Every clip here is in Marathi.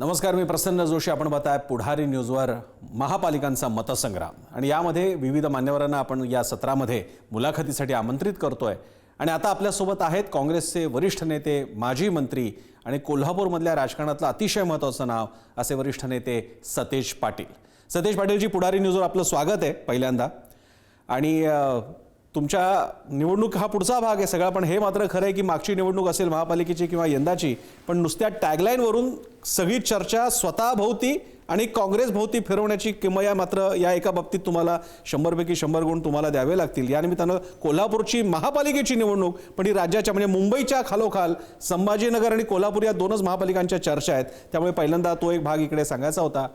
नमस्कार मी प्रसन्न जोशी. आपण पाहताय पुढारी न्यूजवर महापालिकांचा मतसंग्राम. आणि यामध्ये विविध मान्यवरांना आपण या सत्रामध्ये मुलाखतीसाठी आमंत्रित करतोय. आणि आता आपल्यासोबत आहेत काँग्रेसचे वरिष्ठ नेते माजी मंत्री आणि कोल्हापूरमधल्या राजकारणातलं अतिशय महत्त्वाचं नाव असे वरिष्ठ नेते सतेज पाटील. सतेज पाटीलजी पुढारी न्यूजवर आपलं स्वागत आहे पहिल्यांदा. आणि तुमच्या निवडणूक हा पुढचा भाग आहे सगळा पण हे मात्र खरं आहे की मागची निवडणूक असेल महापालिकेची किंवा यंदाची पण नुसत्या टॅगलाईनवरून सगळी चर्चा स्वतःभोवती आणि काँग्रेसभोवती फिरवण्याची किमया मात्र या एका बाबतीत तुम्हाला शंभरपैकी शंभर गुण तुम्हाला द्यावे लागतील. यानिमित्तानं कोल्हापूरची महापालिकेची निवडणूक पण ही राज्याच्या म्हणजे मुंबईच्या खालोखाल संभाजीनगर आणि कोल्हापूर या दोनच महापालिकांच्या चर्चा आहेत. त्यामुळे पहिल्यांदा तो एक भाग इकडे सांगायचा होता.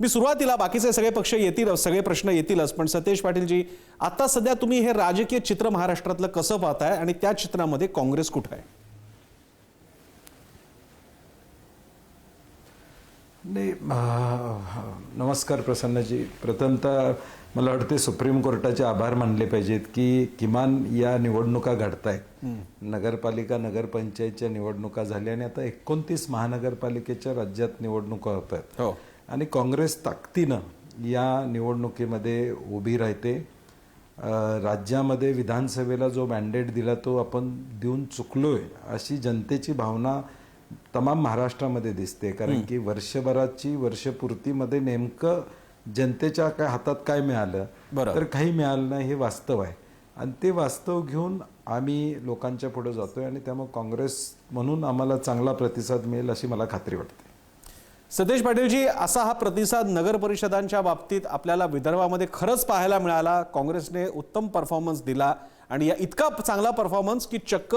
मी सुरुवातीला बाकीचे सगळे पक्ष येतीलच सगळे प्रश्न येतीलच पण सतेज पाटीलजी आता सध्या तुम्ही हे राजकीय चित्र महाराष्ट्रातलं कसं पाहताय आणि त्या चित्रामध्ये काँग्रेस कुठं आहे? नाही नमस्कार प्रसन्नजी. प्रथमतः मला वाटते सुप्रीम कोर्टाचे आभार मानले पाहिजेत की किमान या निवडणुका घडतायत. नगरपालिका नगरपंचायतच्या निवडणुका झाल्या आणि आता एकोणतीस महानगरपालिकेच्या राज्यात निवडणुका होत आहेत हो. आणि काँग्रेस ताकदीनं या निवडणुकीमध्ये उभी राहते. राज्यामध्ये विधानसभेला जो मॅन्डेट दिला तो आपण देऊन चुकलोय अशी जनतेची भावना तमाम महाराष्ट्रामध्ये दिसते. कारण की वर्षभराची वर्षपूर्तीमध्ये नेमकं जनतेच्या काय हातात काय मिळालं? बरं. तर काही मिळालं नाही हे वास्तव आहे. आणि ते वास्तव घेऊन आम्ही लोकांच्या पुढे जातोय आणि त्यामुळे काँग्रेस म्हणून आम्हाला चांगला प्रतिसाद मिळेल अशी मला खात्री वाटते. सतेज पाटीलजी असा हा प्रतिसाद नगर परिषदांच्या बाबतीत आपल्याला विदर्भामध्ये खरंच पाहायला मिळाला. काँग्रेसने उत्तम परफॉर्मन्स दिला. आणि या इतका चांगला परफॉर्मन्स की चक्क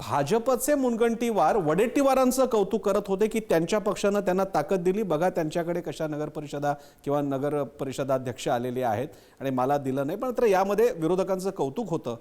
भाजपचे मुनगंटीवार वडेट्टीवारांचं कौतुक करत होते की त्यांच्या पक्षानं त्यांना ताकद दिली. बघा त्यांच्याकडे कशा नगर परिषदा किंवा नगर परिषदाध्यक्ष आलेले आहेत. आणि मला दिलं नाही पण तर यामध्ये विरोधकांचं कौतुक होतं.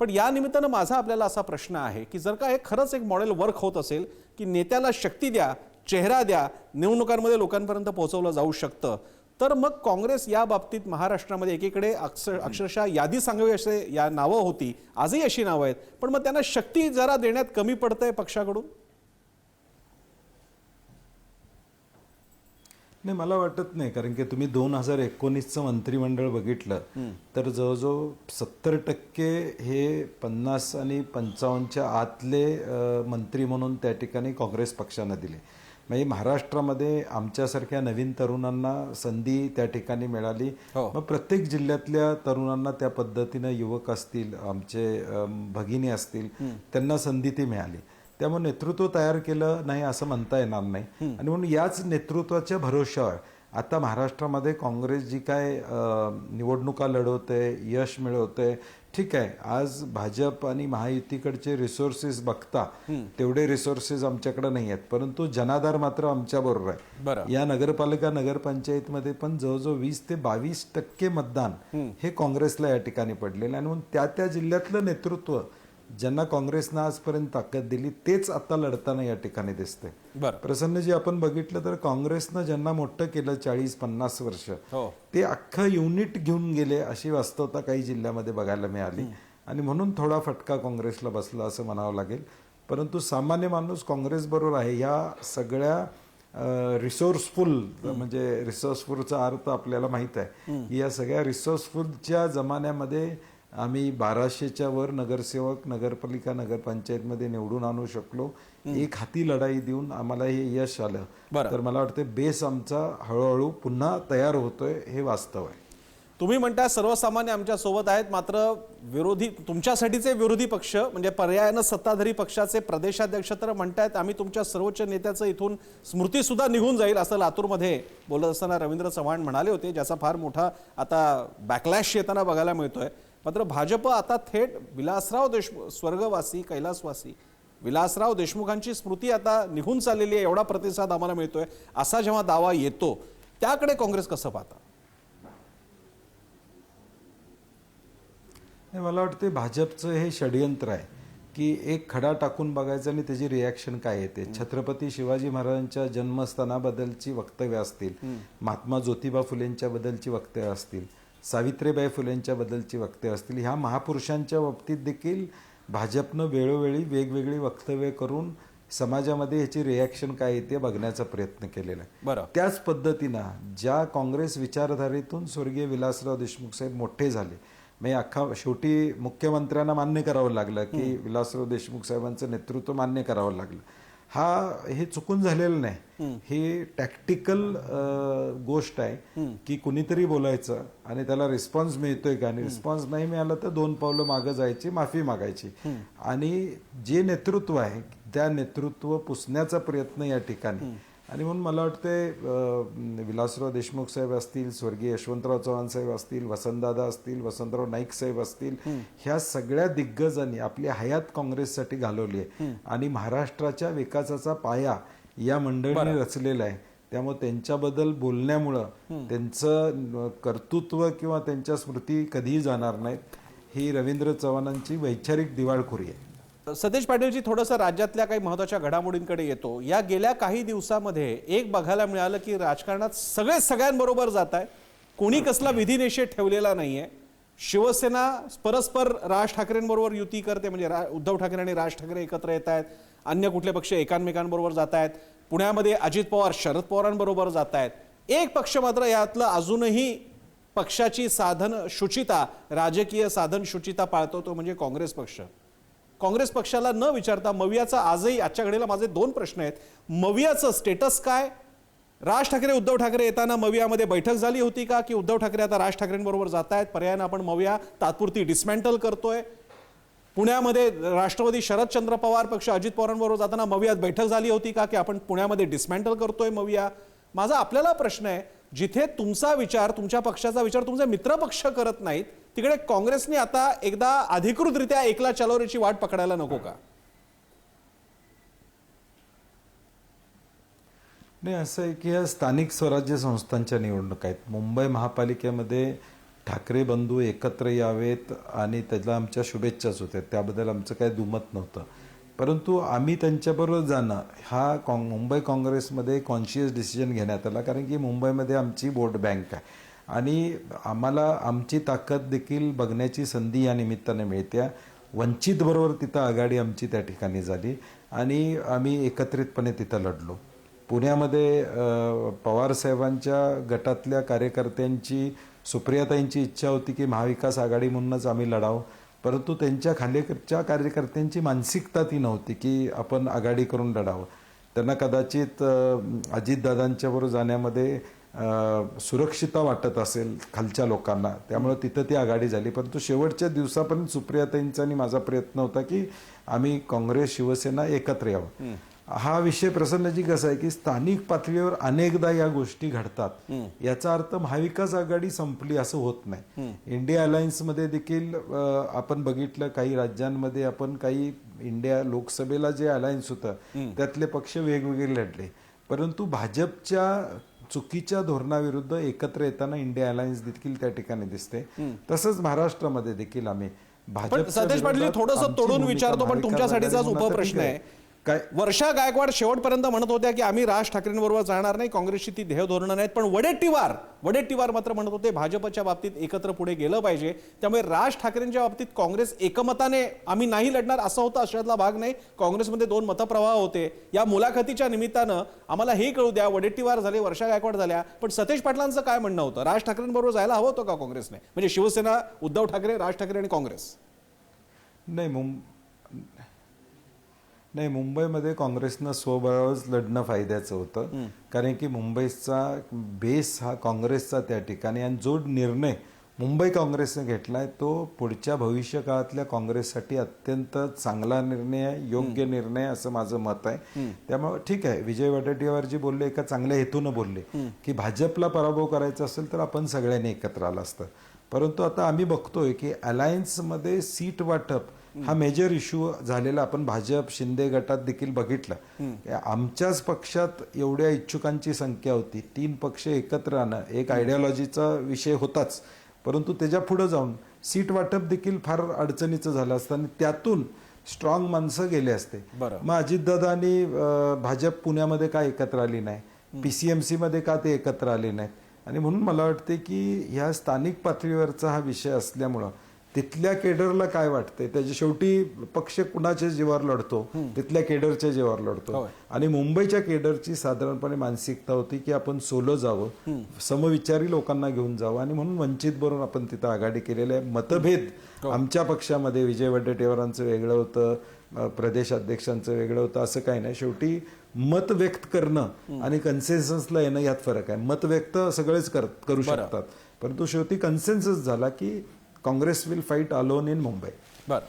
पण या निमित्तानं माझा आपल्याला असा प्रश्न आहे की जर का हे खरंच एक मॉडेल वर्क होत असेल की नेत्याला शक्ती द्या चेहरा द्या निवडणुकांमध्ये लोकांपर्यंत पोहोचवलं जाऊ शकतं. तर मग काँग्रेस या बाबतीत महाराष्ट्रामध्ये एकीकडे अक्षर अक्षरशः यादी सांगावी असे या नावं होती. आजही अशी नावं आहेत. पण मग त्यांना शक्ती जरा देण्यात कमी पडतंय पक्षाकडून? नाही मला वाटत नाही. कारण की तुम्ही दोन हजार एकोणीसचं मंत्रिमंडळ बघितलं तर जवळजवळ सत्तर टक्के हे पन्नास आणि पंचावन्नच्या आतले मंत्री म्हणून त्या ठिकाणी काँग्रेस पक्षानं दिले. म्हणजे महाराष्ट्रामध्ये आमच्यासारख्या नवीन तरुणांना संधी त्या ठिकाणी मिळाली. हो. मग प्रत्येक जिल्ह्यातल्या तरुणांना त्या पद्धतीनं युवक असतील आमचे भगिनी असतील त्यांना संधी ती मिळाली. त्यामुळे नेतृत्व तयार केलं नाही असं म्हणता येणार नाही. आणि म्हणून याच नेतृत्वाच्या भरोशावर आता महाराष्ट्रामध्ये काँग्रेस जी काय निवडणुका लढवते यश मिळवते ठीक आहे. आज भाजप आणि महायुतीकडचे रिसोर्सेस बघता तेवढे रिसोर्सेस आमच्याकडे नाही आहेत. परंतु जनाधार मात्र आमच्या बरोबर बरं. आहे या नगरपालिका नगरपंचायतमध्ये पण जवळजवळ वीस ते बावीस टक्के मतदान हे काँग्रेसला या ठिकाणी पडलेलं आणि म्हणून त्या त्या जिल्ह्यातलं नेतृत्व ज्यांना काँग्रेसनं आजपर्यंत ताकद दिली तेच आता लढताना या ठिकाणी दिसते प्रसन्नजी आपण बघितलं तर काँग्रेसनं ज्यांना मोठं केलं चाळीस पन्नास वर्ष हो. ते अख्खं युनिट घेऊन गेले अशी वास्तवता काही जिल्ह्यामध्ये बघायला मिळाली. आणि म्हणून थोडा फटका काँग्रेसला बसला असं म्हणावं लागेल. परंतु सामान्य माणूस काँग्रेस बरोबर आहे. या सगळ्या रिसोर्सफुल म्हणजे रिसोर्सफुलचा अर्थ आपल्याला माहीत आहे. की या सगळ्या रिसोर्सफुलच्या जमान्यामध्ये आम्ही बाराशेच्या वर नगरसेवक नगरपालिका नगरपंचायतमध्ये निवडून आणू शकलो. एक हाती लढाई देऊन आम्हाला हे यश आलं. बरं. तर मला वाटतं बेस आमचा हळूहळू पुन्हा तयार होतोय हे वास्तव आहे. तुम्ही म्हणता सर्वसामान्य आमच्यासोबत आहेत मात्र विरोधी तुमच्यासाठीचे विरोधी पक्ष म्हणजे पर्यायानं सत्ताधारी पक्षाचे प्रदेशाध्यक्ष तर म्हणतायत आम्ही तुमच्या सर्वोच्च नेत्याचं इथून स्मृती सुद्धा निघून जाईल असं लातूरमध्ये बोलत असताना रवींद्र चव्हाण म्हणाले होते ज्याचा फार मोठा आता बॅकलॅश येताना बघायला मिळतोय. मात्र भाजप आता थेट विलासराव देशमुख स्वर्गवासी कैलासवासी. विलासराव देशमुखांची स्मृती आता निघून चाललेली आहे एवढा प्रतिसाद आम्हाला मिळतोय. असा जेव्हा दावा येतो त्याकडे काँग्रेस कसं पाहता? मला वाटते भाजपचं हे षडयंत्र आहे की एक खडा टाकून बघायचं आणि त्याची रिॲक्शन काय येते छत्रपती शिवाजी महाराजांच्या जन्मस्थानाबद्दलची वक्तव्य असतील. महात्मा ज्योतिबा फुलेंच्या बद्दलची वक्तव्य असतील. सावित्रीबाई फुलेंच्या बद्दलची वक्तव्य असतील. ह्या महापुरुषांच्या बाबतीत देखील भाजपनं वेळोवेळी वेगवेगळी वक्तव्य करून समाजामध्ये ह्याची रिॲक्शन काय येते बघण्याचा प्रयत्न केलेला आहे. बरं. त्याच पद्धतीनं ज्या काँग्रेस विचारधारेतून स्वर्गीय विलासराव देशमुख साहेब मोठे झाले म्हणजे अख्खा शेवटी मुख्यमंत्र्यांना मान्य करावं लागलं की विलासराव देशमुख साहेबांचं नेतृत्व मान्य करावं लागलं. हा हे चुकून झालेलं नाही. हे टॅक्टिकल गोष्ट आहे की कुणीतरी बोलायचं आणि त्याला रिस्पॉन्स मिळतोय का? आणि रिस्पॉन्स नाही मिळाला तर दोन पावलं मागं जायची माफी मागायची. आणि जे नेतृत्व आहे त्या नेतृत्व पुसण्याचा प्रयत्न या ठिकाणी. आणि म्हणून मला वाटतंय अं, विलासराव देशमुख साहेब असतील स्वर्गीय यशवंतराव चव्हाण साहेब असतील वसंतदादा असतील वसंतराव नाईक साहेब असतील ह्या सगळ्या दिग्गजांनी आपली हयात काँग्रेससाठी घालवली आहे. आणि महाराष्ट्राच्या विकासाचा पाया या मंडळीने रचलेला आहे. त्यामुळे त्यांच्याबद्दल बोलण्यामुळं त्यांचं कर्तृत्व किंवा त्यांच्या स्मृती कधीही जाणार नाहीत. ही रवींद्र चव्हाणांची वैचारिक दिवाळखोरी आहे. सतेज पाटीलजी थोडंसं राज्यातल्या काही महत्त्वाच्या घडामोडींकडे येतो. या गेल्या काही दिवसामध्ये एक बघायला मिळालं की राजकारणात सगळे सगळ्यांबरोबर जात आहे. कोणी कसला विधिनिषेध ठेवलेला नाही आहे शिवसेना परस्पर राज ठाकरेंबरोबर युती करते म्हणजे रा- उद्धव ठाकरे आणि राज ठाकरे एकत्र येत आहेत. अन्य कुठले पक्ष एकांमेकांबरोबर जात आहेत. पुण्यामध्ये अजित पवार शरद पवारांबरोबर जात आहेत. एक पक्ष मात्र यातलं अजूनही पक्षाची साधन शुचिता राजकीय साधन शुचिता पाळतो तो म्हणजे काँग्रेस पक्ष. काँग्रेस पक्षाला न विचारता मवियाचा आजही आजच्या घडीला माझे दोन प्रश्न आहेत. मवियाचं स्टेटस काय? राज ठाकरे उद्धव ठाकरे येताना मवियामध्ये बैठक झाली होती का? की उद्धव ठाकरे आता राज ठाकरेंबरोबर जात आहेत पर्यायानं आपण मविया तात्पुरती डिस्मॅन्टल करतोय. पुण्यामध्ये राष्ट्रवादी शरदचंद्र पवार पक्ष अजित पवारांबरोबर जाताना मवियात बैठक झाली होती का? की आपण पुण्यामध्ये डिस्मॅन्टल करतोय मविया? माझा आपल्याला प्रश्न आहे जिथे तुमचा विचार तुमच्या पक्षाचा विचार तुमचे मित्रपक्ष करत नाहीत तिकडे काँग्रेसने आता एकदा अधिकृतरित्या एकला चलोरेची वाट पकडायला नको का? नाही असं आहे की या स्थानिक स्वराज्य संस्थांच्या निवडणुका आहेत. मुंबई महापालिकेमध्ये ठाकरे बंधू एकत्र यावेत आणि त्याला आमच्या शुभेच्छाच होत्या. त्याबद्दल आमचं काही दुमत नव्हतं. परंतु आम्ही त्यांच्याबरोबर जाणं हा काँग मुंबई काँग्रेसमध्ये कॉन्शियस डिसिजन घेण्यात आला. कारण की मुंबईमध्ये आमची वोट बँक आहे. आणि आम्हाला आमची ताकद देखील बघण्याची संधी या निमित्ताने मिळते. वंचित बरोबर तिथं आघाडी आमची त्या ठिकाणी झाली आणि आम्ही एकत्रितपणे तिथं लढलो. पुण्यामध्ये अ, पवारसाहेबांच्या गटातल्या कार्यकर्त्यांची सुप्रियाताईंची इच्छा होती की महाविकास आघाडी म्हणूनच आम्ही लढावं. परंतु त्यांच्या खालीच्या कार्यकर्त्यांची मानसिकता ती नव्हती की आपण आघाडी करून लढावं. त्यांना कदाचित अजितदादांच्याबरोबर जाण्यामध्ये अ, सुरक्षितता वाटत असेल खालच्या लोकांना. त्यामुळे तिथं ती आघाडी झाली. परंतु शेवटच्या दिवसापर्यंत सुप्रियाताईंचा आणि माझा प्रयत्न होता की आम्ही काँग्रेस शिवसेना एकत्र यावं. हा विषय प्रसन्नजी कसा आहे की स्थानिक पातळीवर अनेकदा या गोष्टी घडतात. याचा अर्थ महाविकास आघाडी संपली असं होत नाही. इंडिया अलायन्समध्ये देखील आपण बघितलं काही राज्यांमध्ये आपण काही इंडिया लोकसभेला जे अलायन्स होतं त्यातले पक्ष वेगवेगळे लढले. परंतु भाजपच्या चुकीच्या धोरणाविरुद्ध एकत्र येताना इंडिया अलायन्स देखील त्या ठिकाणी दिसते. तसंच महाराष्ट्रामध्ये देखील आम्ही भाजपच्या सतेज पाटील थोडंसं तोडून विचारतो पण तुमच्यासाठीचाच उपप्रश्न आहे. काय? वर्षा गायकवाड शेवटपर्यंत म्हणत होत्या की आम्ही राज ठाकरेंबरोबर जाणार नाही काँग्रेसची ती ध्येय धोरणं नाहीत पण वडेट्टीवार वडेट्टीवार मात्र म्हणत होते भाजपच्या बाबतीत एकत्र पुढे गेलं पाहिजे. त्यामुळे राज ठाकरेंच्या बाबतीत काँग्रेस एकमताने आम्ही नाही लढणार असं होतं अशातला भाग नाही. काँग्रेसमध्ये दोन मतप्रवाह होते. या मुलाखतीच्या निमित्तानं आम्हाला हे कळू द्या वडेट्टीवार झाले वर्षा गायकवाड झाल्या पण सतेज पाटलांचं काय म्हणणं होतं? राज ठाकरेंबरोबर जायला हवं होतं का काँग्रेसने? म्हणजे शिवसेना उद्धव ठाकरे राज ठाकरे आणि काँग्रेस? नाही मुंब नाही मुंबईमध्ये काँग्रेसनं स्वबळावरच लढणं फायद्याचं होतं. कारण की मुंबईचा बेस हा काँग्रेसचा त्या ठिकाणी आणि जो निर्णय मुंबई काँग्रेसने घेतलाय तो पुढच्या भविष्य काळातल्या काँग्रेससाठी अत्यंत चांगला निर्णय आहे योग्य निर्णय असं माझं मत आहे. त्यामुळे ठीक आहे विजय वडेट्टीवार जी बोलले एका चांगल्या हेतून बोलले. की भाजपला पराभव करायचा असेल तर आपण सगळ्यांनी एकत्र आलं असतं. परंतु आता आम्ही बघतोय की अलायन्समध्ये सीट वाटप हा मेजर इश्यू झालेला आपण भाजप शिंदे गटात देखील बघितलं. आमच्याच पक्षात एवढ्या इच्छुकांची संख्या होती. तीन पक्ष एकत्र आणणं एक आयडियोलॉजीचा विषय होताच. परंतु त्याच्या पुढे जाऊन सीट वाटप देखील फार अडचणीचं झालं असतं आणि त्यातून स्ट्रॉंग माणसं गेले असते. मग अजितदादा आणि भाजप पुण्यामध्ये का एकत्र आली नाही? पीसीएमसी मध्ये का ते एकत्र आले नाहीत आणि म्हणून मला वाटते की ह्या स्थानिक पातळीवरचा हा विषय असल्यामुळं तिथल्या केडरला काय वाटतंय? त्याच्या शेवटी पक्ष कुणाच्या जीवावर लढतो? तिथल्या केडरच्या जीवावर लढतो. आणि मुंबईच्या केडरची साधारणपणे मानसिकता होती की आपण सोलो जावं समविचारी लोकांना घेऊन जावं आणि म्हणून वंचित बरोबर आपण तिथं आघाडी केलेली आहे. मतभेद आमच्या पक्षामध्ये विजय वडेट्टीवारांचं वेगळं होतं अ, प्रदेश अध्यक्षांचं वेगळं होतं असं काही नाही. शेवटी मत व्यक्त करणं आणि कन्सेन्ससला येणं यात फरक आहे. मत व्यक्त सगळेच कर करू शकतात. परंतु शेवटी कन्सेन्सस झाला की Congress will fight alone in Mumbai. बर.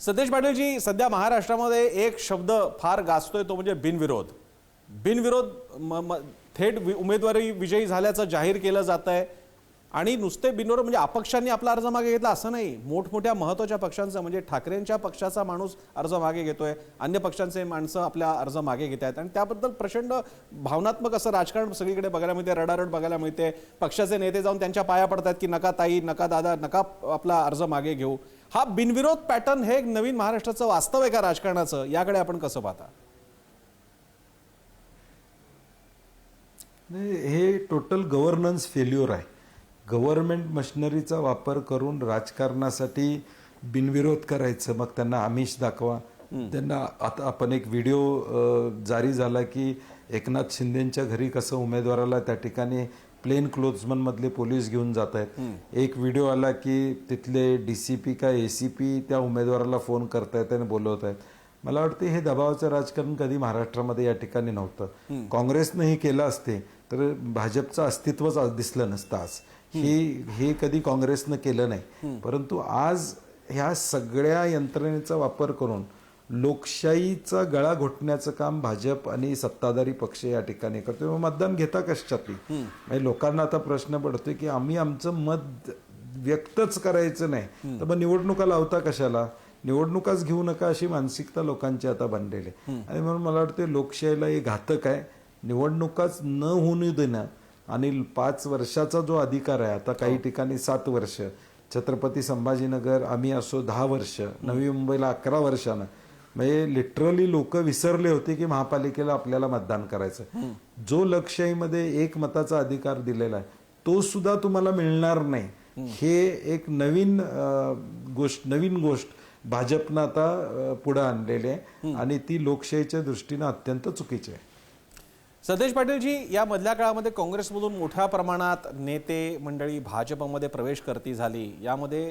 सतेज पाटीलजी सध्या महाराष्ट्रामध्ये एक शब्द फार गाजतोय तो म्हणजे बिनविरोध. बिनविरोध म- म- थेट वि- उमेदवारी विजयी झाल्याचं जाहीर केलं जात आहे आणि नुसते बिनोर म्हणजे अपक्षांनी आपला अर्ज मागे घेतला असं नाही. मोठमोठ्या महत्त्वाच्या पक्षांचं म्हणजे ठाकरेंच्या पक्षाचा माणूस अर्ज मागे घेतोय. अन्य पक्षांचे माणसं आपल्या अर्ज मागे घेत आहेत. आणि त्याबद्दल प्रचंड भावनात्मक असं राजकारण सगळीकडे बघायला मिळते रडारड बघायला मिळते. पक्षाचे नेते जाऊन त्यांच्या पाया पडतात की नका ताई नका दादा नका आपला अर्ज मागे घेऊ. हा बिनविरोध पॅटर्न हे एक नवीन महाराष्ट्राचं वास्तव आहे का राजकारणाचं? याकडे आपण कसं पाहता? नाही, हे टोटल गव्हर्नन्स फेल्युअर आहे. गव्हर्नमेंट मशिनरीचा वापर करून राजकारणासाठी बिनविरोध करायचं. मग त्यांना आमिष दाखवा. त्यांना आता आपण एक व्हिडिओ जारी झाला की एकनाथ शिंदेच्या घरी कसं उमेदवाराला त्या ठिकाणी प्लेन क्लोथ्समन मधले पोलीस घेऊन जात आहेत एक व्हिडिओ आला की तिथले डीसीपी का एसीपी त्या उमेदवाराला फोन करतायत आणि बोलवत आहेत मला वाटते हे दबावाचं राजकारण कधी महाराष्ट्रामध्ये या ठिकाणी नव्हतं. काँग्रेसनं हे केलं असते तर भाजपचं अस्तित्वच दिसलं नसतं आज. हे हे कधी काँग्रेसनं केलं नाही. परंतु आज ह्या सगळ्या यंत्रणेचा वापर करून लोकशाहीचा गळा घोटण्याचं काम भाजप आणि सत्ताधारी पक्ष या ठिकाणी करतोय. मग मतदान घेता कशासाठी? म्हणजे लोकांना आता प्रश्न पडतोय की आम्ही आमचं मत व्यक्तच करायचं नाही. तर मग निवडणुका लावता कशाला? निवडणुकाच घेऊ नका अशी मानसिकता लोकांची आता बनलेली आहे. आणि म्हणून मला वाटतं लोकशाहीला हे घातक आहे. निवडणुकाच न होऊ देणं आणि पाच वर्षाचा जो अधिकार आहे आता काही ठिकाणी सात वर्ष छत्रपती संभाजीनगर आम्ही असो दहा वर्ष नवी मुंबईला अकरा वर्षानं म्हणजे लिटरली लोक विसरले होते की महापालिकेला आपल्याला मतदान करायचं जो लोकशाहीमध्ये एक मताचा अधिकार दिलेला आहे तो सुद्धा तुम्हाला मिळणार नाही. हे. एक नवीन गोष्ट नवीन गोष्ट भाजपनं आता पुढे आणलेली आहे. आणि ती लोकशाहीच्या दृष्टीनं अत्यंत चुकीची आहे. सतेज पाटीलजी या मधल्या काळामध्ये काँग्रेसमधून मोठ्या प्रमाणात नेते मंडळी भाजपमध्ये प्रवेश करती झाली. यामध्ये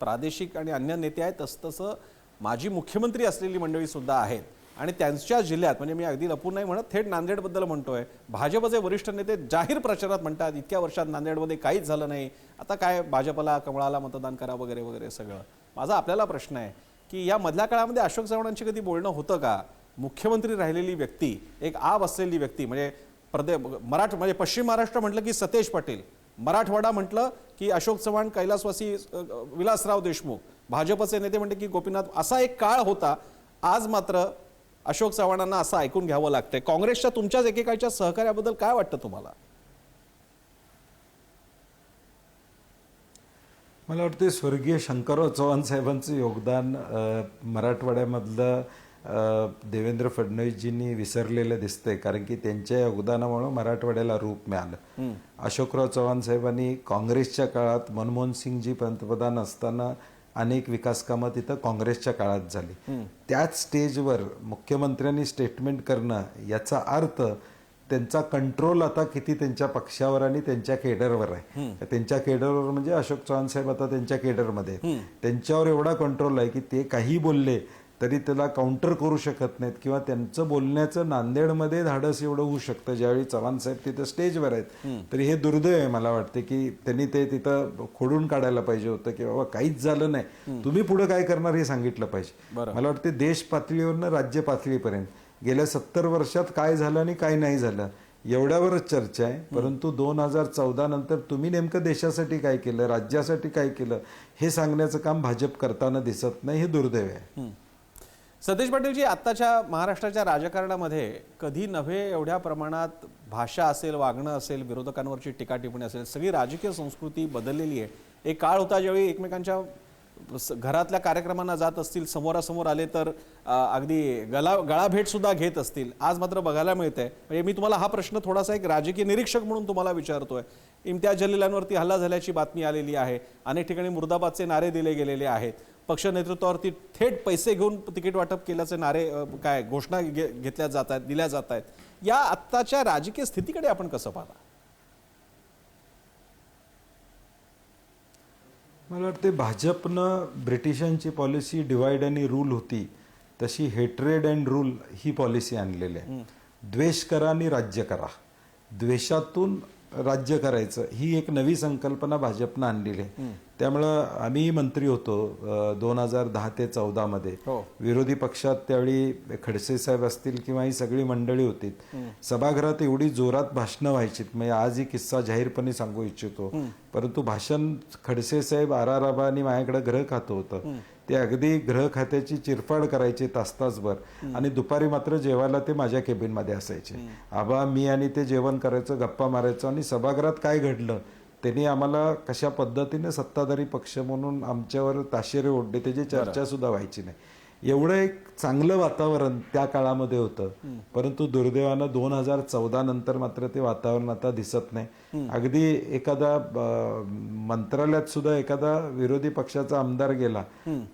प्रादेशिक आणि अन्य नेते आहेत तसं तसं माजी मुख्यमंत्री असलेली मंडळीसुद्धा आहेत. आणि त्यांच्या जिल्ह्यात म्हणजे मी अगदी लपून नाही म्हणत थेट नांदेडबद्दल म्हणतोय. भाजपचे वरिष्ठ नेते जाहीर प्रचारात म्हणतात इतक्या वर्षात नांदेडमध्ये काहीच झालं नाही. आता काय भाजपला कमळाला मतदान करा वगैरे वगैरे सगळं. माझा आपल्याला प्रश्न आहे की या मधल्या काळामध्ये अशोक चव्हाणांशी कधी बोलणं होतं का? मुख्यमंत्री राहिलेली व्यक्ती एक आब असलेली व्यक्ती म्हणजे प्रदे मराठ म्हणजे पश्चिम महाराष्ट्र म्हटलं की सतेज पाटील. मराठवाडा म्हटलं की अशोक चव्हाण कैलासवासी विलासराव देशमुख. भाजपचे नेते म्हणते की गोपीनाथ असा एक काळ होता आज मात्र अशोक चव्हाणांना असं ऐकून घ्यावं लागतंय. काँग्रेसच्या तुमच्याच एकेकाळच्या सहकार्याबद्दल काय वाटतं तुम्हाला? मला वाटते स्वर्गीय शंकरराव चव्हाण साहेबांचं योगदान मराठवाड्यामधलं देवेंद्र फडणवीसजींनी विसरलेलं दिसतंय कारण की त्यांच्या योगदानामुळे मराठवाड्याला रूप मिळालं. अशोकराव चव्हाण साहेबांनी काँग्रेसच्या काळात मनमोहन सिंगजी पंतप्रधान असताना अनेक विकास कामं तिथं काँग्रेसच्या काळात झाली. त्याच स्टेजवर मुख्यमंत्र्यांनी स्टेटमेंट करणं याचा अर्थ त्यांचा कंट्रोल आता किती त्यांच्या पक्षावर आणि त्यांच्या केडरवर आहे. त्यांच्या केडरवर म्हणजे अशोक चव्हाण साहेब आता त्यांच्या केडरमध्ये. त्यांच्यावर एवढा कंट्रोल आहे की ते काही बोलले तरी त्याला काउंटर करू शकत नाहीत किंवा त्यांचं बोलण्याचं नांदेडमध्ये धाडस एवढं होऊ शकतं ज्यावेळी चव्हाण साहेब तिथं स्टेजवर आहेत. तरी हे दुर्दैव आहे मला वाटते की त्यांनी ते तिथं खोडून काढायला पाहिजे होतं की बाबा काहीच झालं नाही. तुम्ही पुढे काय करणार हे सांगितलं पाहिजे. मला वाटते देश पातळीवरनं राज्य पातळीपर्यंत. गेल्या सत्तर वर्षात काय झालं आणि काय नाही झालं एवढ्यावरच चर्चा आहे. परंतु दोन हजार चौदा नंतर तुम्ही नेमकं देशासाठी काय केलं राज्यासाठी काय केलं हे सांगण्याचं काम भाजप करताना दिसत नाही हे दुर्दैव आहे. सतीश पाटीलजी आत्ताच्या महाराष्ट्राच्या राजकारणामध्ये कधी नव्हे एवढ्या प्रमाणात भाषा असेल वागणं असेल विरोधकांवरची टीका टिप्पणी असेल सगळी राजकीय संस्कृती बदललेली आहे. एक काळ होता ज्यावेळी एकमेकांच्या स- घरातल्या कार्यक्रमांना जात असतील समोरासमोर आले तर अगदी गला गळाभेटसुद्धा घेत असतील. आज मात्र बघायला मिळते म्हणजे मी तुम्हाला हा प्रश्न थोडासा एक राजकीय निरीक्षक म्हणून तुम्हाला विचारतोय. इम्तियाज जलीलांवरती हल्ला झाल्याची बातमी आलेली आहे. अनेक ठिकाणी मुर्दाबादचे नारे दिले गेलेले आहेत. पक्ष नेतृत्वावरती थेट पैसे घेऊन तिकीट वाटप केल्याचे नारे काय घोषणा घे- घेतल्या जात आहेत दिल्या जात आहेत. या आत्ताच्या राजकीय स्थितीकडे आपण कसं पाहता? मला वाटते भाजपनं ब्रिटिशांची पॉलिसी डिवाइड आणि रूल होती तशी हेट्रेड अँड रूल ही पॉलिसी आणलेली आहे. द्वेष करा आणि राज्य करा. द्वेषातून राज्य करायचं ही एक नवी संकल्पना भाजपनं आणलेली आहे. त्यामुळं आम्ही मंत्री होतो दोन हजार दहा ते चौदा मध्ये. हो. विरोधी पक्षात त्यावेळी खडसे साहेब असतील किंवा ही सगळी मंडळी होती. सभागृहात एवढी जोरात भाषणं व्हायचीत म्हणजे आज ही किस्सा जाहीरपणे सांगू इच्छितो. परंतु भाषण खडसे साहेब आराराबा आणि माझ्याकडे ग्रह खातं होतं. ते अगदी ग्रह खात्याची चिरफाड करायचे तास तासभर. आणि दुपारी मात्र जेवायला ते माझ्या केबिनमध्ये असायचे. आबा मी आणि ते जेवण करायचं गप्पा मारायचं आणि सभागृहात काय घडलं? त्यांनी आम्हाला कशा पद्धतीने सत्ताधारी पक्ष म्हणून आमच्यावर ताशेरे ओढले त्याची चर्चा सुद्धा व्हायची नाही. एवढं एक चांगलं वातावरण त्या काळामध्ये होतं. परंतु दुर्दैवानं दोन हजार चौदा नंतर मात्र ते वातावरण आता दिसत नाही. अगदी एखादा मंत्रालयात सुद्धा एखादा विरोधी पक्षाचा आमदार गेला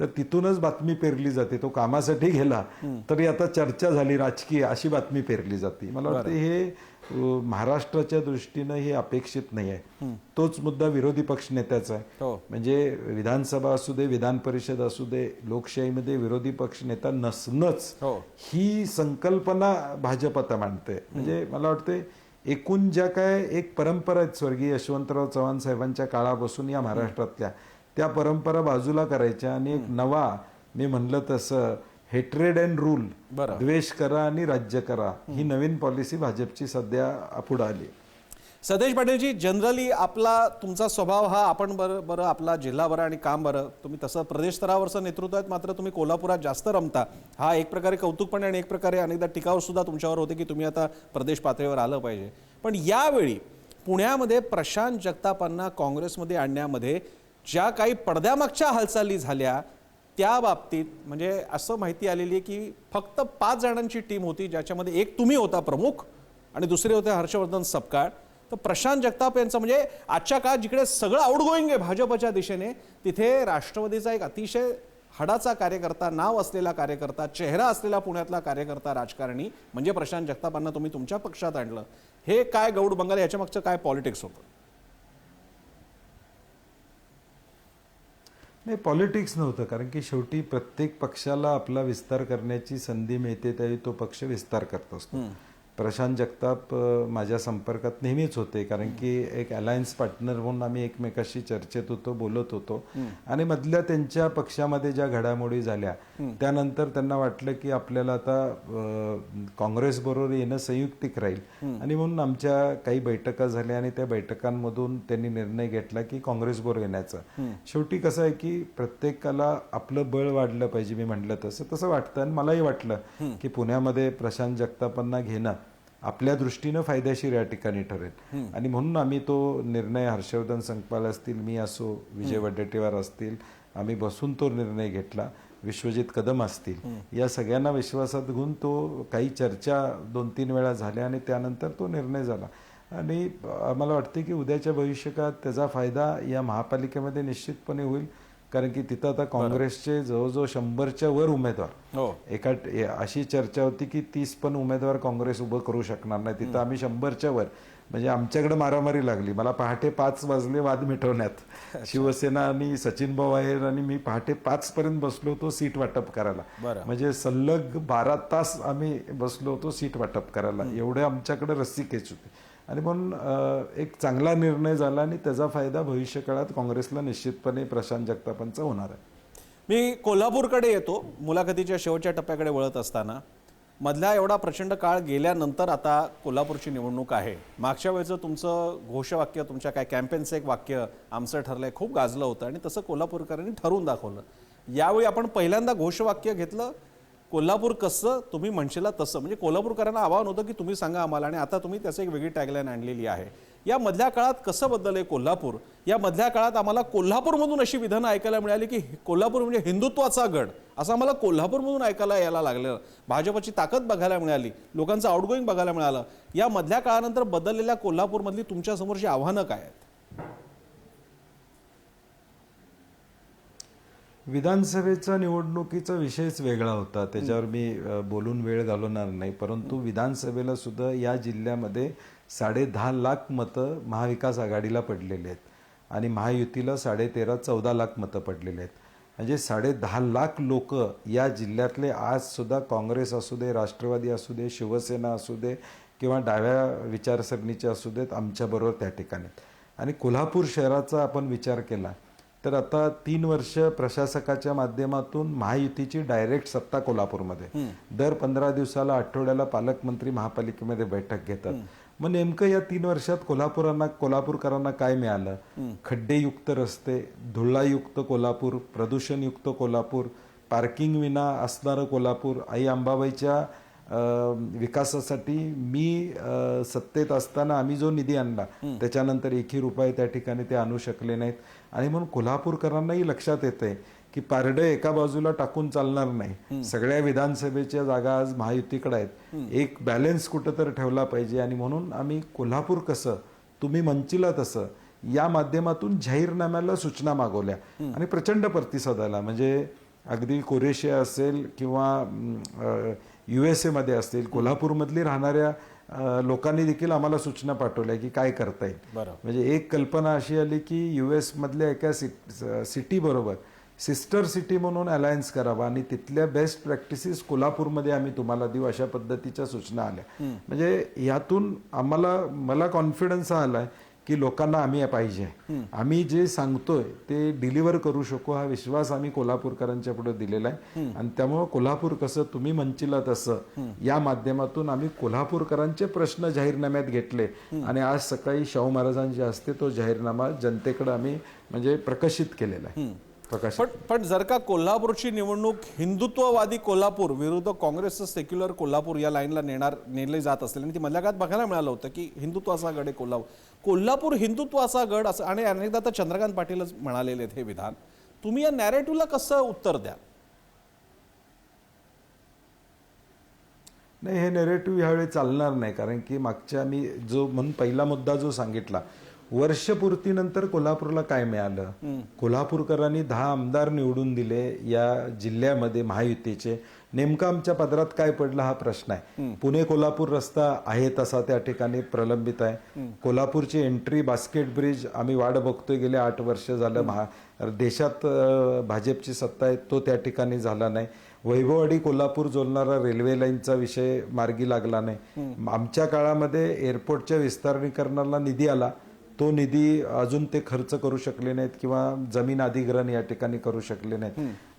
तर तिथूनच बातमी पेरली जाते. तो कामासाठी गेला तरी आता चर्चा झाली राजकीय अशी बातमी पेरली जाते. मला वाटतं हे महाराष्ट्राच्या दृष्टीनं हे अपेक्षित नाही आहे. तोच मुद्दा विरोधी पक्ष नेत्याचा आहे. हो. म्हणजे विधानसभा असू दे विधान परिषद असू दे लोकशाहीमध्ये विरोधी पक्ष नेता नसणंच हो. ही संकल्पना भाजप आता मांडते म्हणजे मला वाटते एकूण ज्या काय एक परंपरा आहेत स्वर्गीय यशवंतराव चव्हाण साहेबांच्या काळापासून या महाराष्ट्रातल्या त्या परंपरा बाजूला करायच्या आणि एक नवा मी म्हणलं तसं हेट्रेड अँड रूल. द्वेष करा आणि राज्य करा. ही नवीन पॉलिसी भाजपची सध्या पुढे आली. सतेज पाटीलजी जनरली आपला तुमचा स्वभाव हा आपण बरं बरं आपला जिल्हा बरं आणि काम बरं. तुम्ही तसं प्रदेश स्तरावरचं नेतृत्व आहेत मात्र तुम्ही कोल्हापुरात जास्त रमता. हा एक प्रकारे कौतुक पण आहे आणि एक प्रकारे अनेकदा टिकाव सुद्धा तुमच्यावर होते की तुम्ही आता प्रदेश पातळीवर आलं पाहिजे. पण यावेळी पुण्यामध्ये प्रशांत जगतापांना काँग्रेसमध्ये आणण्यामध्ये ज्या काही पडद्यामागच्या हालचाली झाल्या त्या बाबतीत म्हणजे असं माहिती आलेली आहे की फक्त पाच जणांची टीम होती ज्याच्यामध्ये एक तुम्ही होता प्रमुख आणि दुसरे होते हर्षवर्धन सपकाळ. तर प्रशांत जगताप यांचं म्हणजे आजच्या काळात जिकडे सगळं आउटगोईंग आहे भाजपच्या दिशेने तिथे राष्ट्रवादीचा एक अतिशय हडाचा कार्यकर्ता नाव असलेला कार्यकर्ता चेहरा असलेला पुण्यातला कार्यकर्ता राजकारणी म्हणजे प्रशांत जगतापांना तुम्ही तुमच्या पक्षात आणलं. हे काय गौड बंगाल याच्यामागचं काय पॉलिटिक्स होतं? नाही पॉलिटिक्स नव्हतं. कारण की शेवटी प्रत्येक पक्षाला आपला विस्तार करण्याची संधी मिळते त्यावेळी तो पक्ष विस्तार करत असतो. प्रशांत जगताप माझ्या संपर्कात नेहमीच होते कारण की एक अलायन्स पार्टनर म्हणून आम्ही एकमेकाशी चर्चेत होतो बोलत होतो. आणि मधल्या त्यांच्या पक्षामध्ये ज्या घडामोडी झाल्या त्यानंतर त्यांना वाटलं की आपल्याला आता काँग्रेस बरोबर येणं संयुक्तिक राहील. आणि म्हणून आमच्या काही बैठका झाल्या आणि त्या बैठकांमधून त्यांनी निर्णय घेतला की काँग्रेस बरोबर येण्याचा. शेवटी कसं आहे की प्रत्येकाला आपलं बळ वाढलं पाहिजे मी म्हटलं तसं. तसं वाटतं आणि मलाही वाटलं की पुण्यामध्ये प्रशांत जगतापांना घेणं आपल्या दृष्टीनं फायदेशीर या ठिकाणी ठरेल. आणि म्हणून आम्ही तो निर्णय हर्षवर्धन संकपाल असतील मी असो विजय वडेट्टीवार असतील आम्ही बसून तो निर्णय घेतला. विश्वजित कदम असतील. या सगळ्यांना विश्वासात घेऊन तो काही चर्चा दोन तीन वेळा झाल्या आणि त्यानंतर तो निर्णय झाला. आणि आम्हाला वाटते की उद्याच्या भविष्यकाळात त्याचा फायदा या महापालिकेमध्ये निश्चितपणे होईल. कारण की तिथं आता काँग्रेसचे जवळजवळ शंभरच्या वर उमेदवार. हो. एका अशी चर्चा होती की तीस पण उमेदवार काँग्रेस उभं करू शकणार नाही. तिथं आम्ही शंभरच्या वर म्हणजे आमच्याकडे मारामारी लागली. मला पहाटे पाच वाजले वाद मिटवण्यात. शिवसेना आणि सचिन भाऊ आहेर आणि मी पहाटे पाच पर्यंत बसलो होतो सीट वाटप करायला. म्हणजे सलग बारा तास आम्ही बसलो होतो सीट वाटप करायला. एवढे आमच्याकडे रस्सी केच होते. आणि म्हणून एक चांगला निर्णय झाला आणि त्याचा फायदा भविष्य काळात काँग्रेसला निश्चितपणे प्रशांत जगतापांचा होणार आहे. मी कोल्हापूरकडे येतो मुलाखतीच्या शेवटच्या टप्प्याकडे वळत असताना. मधला एवढा प्रचंड काळ गेल्यानंतर आता कोल्हापूरची निवडणूक आहे. मागच्या वेळेचं तुमचं घोषवाक्य तुमच्या काय कॅम्पेनचं एक वाक्य आमचं ठरलंय खूप गाजलं होतं आणि तसं कोल्हापूरकरांनी ठरवून दाखवलं. यावेळी आपण पहिल्यांदा घोषवाक्य घेतलं कोल्हापूर कसं तुम्ही म्हणशीला तसं. म्हणजे कोल्हापूरकरांना आवाहन होतं की तुम्ही सांगा आम्हाला. आणि आता तुम्ही त्याचं एक वेगळी टॅगलाईन आणलेली आहे. या मधल्या काळात कसं बदललंय कोल्हापूर? या मधल्या काळात आम्हाला कोल्हापूरमधून अशी विधानं ऐकायला मिळाली की कोल्हापूर म्हणजे हिंदुत्वाचा गड. असं आम्हाला कोल्हापूरमधून ऐकायला यायला लागलं. भाजपची ताकद बघायला मिळाली. लोकांचं आउटगोईंग बघायला मिळालं. या मधल्या काळानंतर बदललेल्या कोल्हापूरमधली तुमच्यासमोरची आव्हानं काय आहेत? विधानसभेचा निवडणुकीचा विषयच वेगळा होता. त्याच्यावर मी बोलून वेळ घालवणार नाही. परंतु विधानसभेला सुद्धा या जिल्ह्यामध्ये साडे दहा लाख मतं महाविकास आघाडीला पडलेली आहेत. आणि महायुतीला साडे तेरा चौदा लाख मतं पडलेले आहेत. म्हणजे साडे दहा लाख लोक या जिल्ह्यातले आज सुद्धा काँग्रेस असू दे राष्ट्रवादी असू दे शिवसेना असू दे किंवा डाव्या विचारसरणीचे असू देत आमच्याबरोबर त्या ठिकाणी आणि कोल्हापूर शहराचा आपण विचार केला तर आता तीन वर्ष प्रशासकाच्या माध्यमातून महायुतीची डायरेक्ट सत्ता कोल्हापूरमध्ये. दर पंधरा दिवसाला आठवड्याला पालकमंत्री महापालिकेमध्ये बैठक घेतात. मग नेमकं या तीन वर्षात कोल्हापुरांना कोल्हापूरकरांना काय मिळालं? खड्डेयुक्त रस्ते धुळायुक्त कोल्हापूर प्रदूषणयुक्त कोल्हापूर पार्किंग विना असणारं कोल्हापूर आई अंबाबाईच्या विकासासाठी मी सत्तेत असताना आम्ही जो निधी आणला त्याच्यानंतर एकही रुपये त्या ठिकाणी ते आणू शकले नाहीत. आणि म्हणून कोल्हापूरकरांनाही लक्षात येतंय की पारडं एका बाजूला टाकून चालणार नाही. सगळ्या विधानसभेच्या जागा आज महायुतीकडे आहेत. एक बॅलन्स कुठं तर ठेवला पाहिजे आणि म्हणून आम्ही कोल्हापूर कसं तुम्ही म्हणचिला तसं या माध्यमातून जाहीरनाम्याला सूचना मागवल्या. आणि प्रचंड प्रतिसाद आला म्हणजे अगदी कोरेशिया असेल किंवा यू एस एमध्ये असतील कोल्हापूरमधली राहणाऱ्या लोकांनी देखील आम्हाला सूचना पाठवल्या की काय करता येईल बरं म्हणजे एक कल्पना अशी आली की यू एस मधल्या एका सिटी बरोबर सिस्टर सिटी म्हणून अलायन्स करावा आणि तिथल्या बेस्ट प्रॅक्टिसेस कोल्हापूरमध्ये आम्ही तुम्हाला देऊ अशा पद्धतीच्या सूचना आल्या. म्हणजे यातून आम्हाला मला कॉन्फिडन्स हा आलाय की लोकांना आम्ही पाहिजे. आम्ही जे सांगतोय ते डिलिव्हर करू शकू हा विश्वास आम्ही कोल्हापूरकरांच्या पुढे दिलेला आहे. आणि त्यामुळं कोल्हापूर कसं तुम्ही म्हणचिला तसं या माध्यमातून आम्ही कोल्हापूरकरांचे प्रश्न जाहीरनाम्यात घेतले. आणि आज सकाळी शाहू महाराजांच्या हस्ते तो जाहीरनामा जनतेकडे आम्ही म्हणजे प्रकाशित केलेला आहे. प्रकाशित. पण पण जर का कोल्हापूरची निवडणूक हिंदुत्ववादी कोल्हापूर विरुद्ध काँग्रेसचं सेक्युलर कोल्हापूर या लाईनला नेणार नेले जात असेल आणि ती मधल्या काळात बघायला मिळालं होतं की हिंदुत्वाचा गड आहे कोल्हापूर. कोल्हापूर हिंदुत्वाचा गड असं आणि अनेकदा तर चंद्रकांत पाटीलच म्हणालेले आहेत हे विधान. तुम्ही या नॅरेटिव्हला कसं उत्तर द्या नाही हे नेरेटिव्ह ह्यावेळी चालणार नाही. कारण की मागच्या मी जो म्हणून पहिला मुद्दा जो सांगितला वर्षपूर्तीनंतर कोल्हापूरला काय मिळालं? कोल्हापूरकरांनी दहा आमदार निवडून दिले या जिल्ह्यामध्ये महायुतीचे. नेमकं आमच्या पदरात काय पडलं हा प्रश्न आहे. पुणे कोल्हापूर रस्ता आहे तसा त्या ठिकाणी प्रलंबित आहे. कोल्हापूरची एंट्री बास्केट ब्रिज आम्ही वाट बघतोय गेले आठ वर्ष झालं महा देशात भाजपची सत्ता आहे तो त्या ठिकाणी झाला नाही. वैभववाडी कोल्हापूर जोडणारा रेल्वे लाईनचा विषय मार्गी लागला नाही. आमच्या काळामध्ये एअरपोर्टच्या विस्तारीकरणाला निधी आला. तो निधी अजून ते खर्च करू शकले नाहीत किंवा जमीन अधिग्रहण या ठिकाणी करू शकले नाहीत.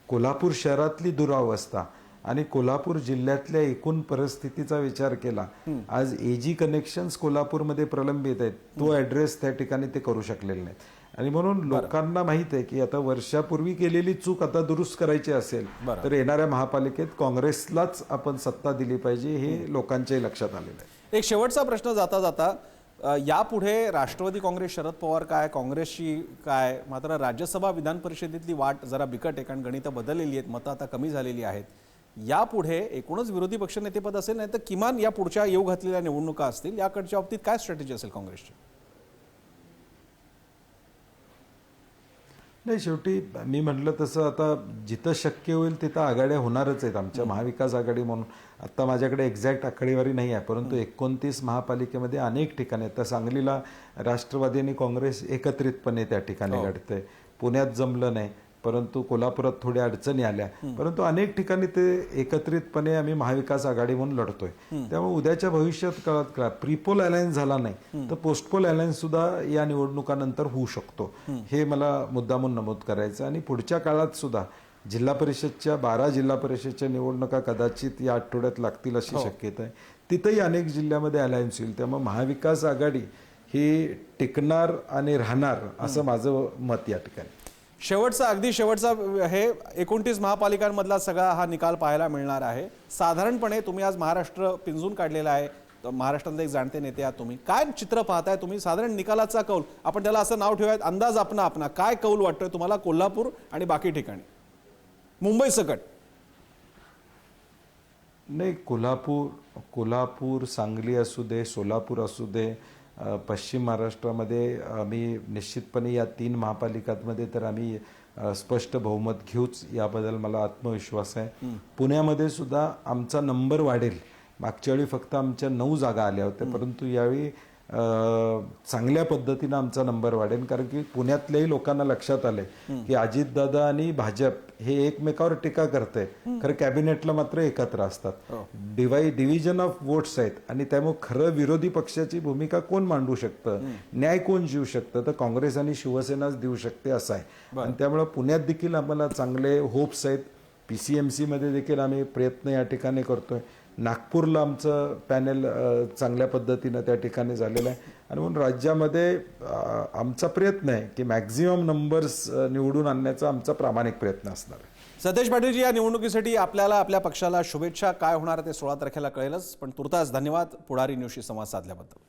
कोल्हापूर शहरातली दुरावस्था आणि कोल्हापूर जिल्ह्यातल्या एकूण परिस्थितीचा विचार केला आज एजी कनेक्शन्स कोल्हापूरमध्ये प्रलंबित आहेत. तो ऍड्रेस त्या ठिकाणी ते करू शकलेले नाहीत. आणि म्हणून लोकांना माहीत आहे की आता वर्षापूर्वी केलेली चूक आता दुरुस्त करायची असेल तर येणाऱ्या महापालिकेत काँग्रेसलाच आपण सत्ता दिली पाहिजे हे लोकांच्याही लक्षात आलेलं आहे. एक शेवटचा प्रश्न जाता जाता यापुढे राष्ट्रवादी काँग्रेस शरद पवार काय काँग्रेसची काय मात्र राज्यसभा विधान परिषदेतली वाट जरा बिकट आहे कारण गणितं बदललेली आहेत मतं आता कमी झालेली आहेत. यापुढे एकूणच विरोधी पक्षनेतेपद असेल नाही तर किमान या पुढच्या येऊ घातलेल्या निवडणुका असतील याकडच्या बाबतीत काय स्ट्रॅटेजी असेल काँग्रेसची? नाही शेवटी मी म्हटलं तसं आता जिथं शक्य होईल तिथं आघाड्या होणारच आहेत. आमच्या महाविकास आघाडी म्हणून आता माझ्याकडे एक्झॅक्ट आकडेवारी नाही आहे परंतु एकोणतीस महापालिकेमध्ये अनेक ठिकाणी आहेत. तर सांगलीला राष्ट्रवादी आणि काँग्रेस एकत्रितपणे त्या ठिकाणी घडतंय पुण्यात जमलं नाही. परंतु कोल्हापुरात थोड्या अडचणी आल्या. परंतु अनेक ठिकाणी ते एकत्रितपणे आम्ही महाविकास आघाडी म्हणून लढतोय. त्यामुळे उद्याच्या भविष्यात कळत कळा प्रीपोल अलायन्स झाला नाही तर पोस्टपोल अलायन्स सुद्धा या निवडणुकानंतर होऊ शकतो. हे मला मुद्दामून नमूद करायचं आणि पुढच्या काळात सुद्धा जिल्हा परिषदच्या बारा जिल्हा परिषदच्या निवडणुका कदाचित या आठवड्यात लागतील अशी शक्यता आहे. तिथंही अनेक जिल्ह्यामध्ये अलायन्स होईल. त्यामुळे महाविकास आघाडी ही टिकणार आणि राहणार असं माझं मत या ठिकाणी. शेवटचा अगदी शेवटचा हे एकोणतीस महापालिकांमधला सगळा हा निकाल पाहायला मिळणार आहे. साधारणपणे तुम्ही आज महाराष्ट्र पिंजून काढलेला आहे. तर महाराष्ट्रातले एक जाणते नेते आहात तुम्ही. काय चित्र पाहताय तुम्ही? साधारण निकालाचा कौल. आपण त्याला असं नाव ठेवूयात अंदाज आपणा आपणा. काय कौल वाटतोय तुम्हाला कोल्हापूर आणि बाकी ठिकाणी? मुंबई सकट. नाही कोल्हापूर कोल्हापूर सांगली असू दे सोलापूर असू दे पश्चिम महाराष्ट्रामध्ये आम्ही निश्चितपणे या तीन महापालिकांमध्ये तर आम्ही स्पष्ट बहुमत घेऊच याबद्दल मला आत्मविश्वास आहे. पुण्यामध्ये सुद्धा आमचा नंबर वाढेल. मागच्या वेळी फक्त आमच्या नऊ जागा आल्या होत्या परंतु यावेळी चांगल्या पद्धतीनं आमचा नंबर वाढेल. कारण की पुण्यातल्याही लोकांना लक्षात आलंय की अजितदादा आणि भाजप हे एकमेकावर टीका करते खरं कॅबिनेटला मात्र एकत्र असतात. डिवाई डिव्हिजन ऑफ वोट्स आहेत आणि त्यामुळे खरं विरोधी पक्षाची भूमिका कोण मांडू शकतं? न्याय कोण देऊ शकतं? तर काँग्रेस आणि शिवसेनाच देऊ शकते असं आहे. आणि त्यामुळे पुण्यात देखील आम्हाला चांगले होप्स आहेत. पी सी एम सीमध्ये देखील आम्ही प्रयत्न या ठिकाणी करतोय. नागपूरला आमचं पॅनेल चांगल्या पद्धतीनं त्या ठिकाणी झालेलं आहे. आणि म्हणून राज्यामध्ये आमचा प्रयत्न आहे की मॅक्झिमम नंबर्स निवडून आणण्याचा आमचा प्रामाणिक प्रयत्न असणार आहे. सतेज पाटीलजी या निवडणुकीसाठी आपल्याला आपल्या पक्षाला शुभेच्छा. काय होणार ते सोळा तारखेला कळेलच. पण तुर्तास धन्यवाद. पुढारी न्यूजशी संवाद साधल्याबद्दल.